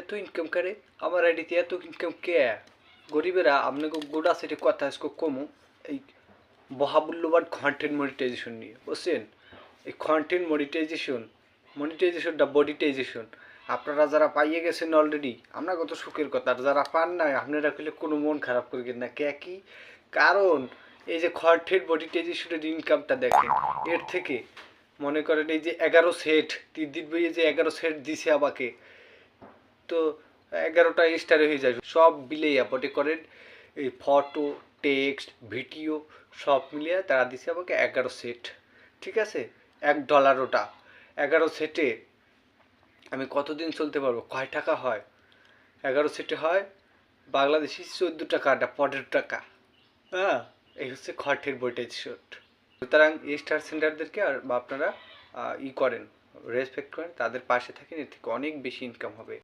এত ইনকাম করে, আমার আইডিতে এত ইনকাম কে? গরিবেরা, আপনাকে গোটা সেটে কথা আজকে কমু, এই মহামূল্যবান কন্টেন্ট মনিটাইজেশন নিয়ে, বুঝছেন? এই কন্টেন্ট মনিটাইজেশন মনিটাইজেশনটা বডিটাইজেশন আপনারা যারা পাইয়ে গেছেন অলরেডি আমরা কত সুখের কথা, আর যারা পান নাই, আপনারা কইলে কোনো মন খারাপ করবেন না, কে কি? কারণ, এই যে কন্টেন্ট বডিটাইজেশনের ইনকামটা দেখেন, এর থেকে মনে করেন এই যে এগারো সেট তিন দিন বইয়ে যে এগারো সেট দিছে আমাকে তো এগারোটা স্টারে হয়ে যাবে সব মিলিয়ে মনে করেন এই ফটো টেক্সট ভিডিও সব মিলিয়ে তারা দিছে আমাকে এগারো সেট ঠিক আছে? এক ডলার ওটা। এগারো সেটে আমি কতদিন চলতে পারব? কয় টাকা হয়? এগারো সেটে হয় বাংলাদেশি চোদ্দ টাকা, না পনেরো টাকা। হ্যাঁ এই হচ্ছে খটের বইটা শট সুতরাং স্টার সেন্টারদেরকে আর আপনারা ই করেন রেসপেক্ট করেন, তাদের পাশে থাকেন, এর থেকে অনেক বেশি ইনকাম হবে।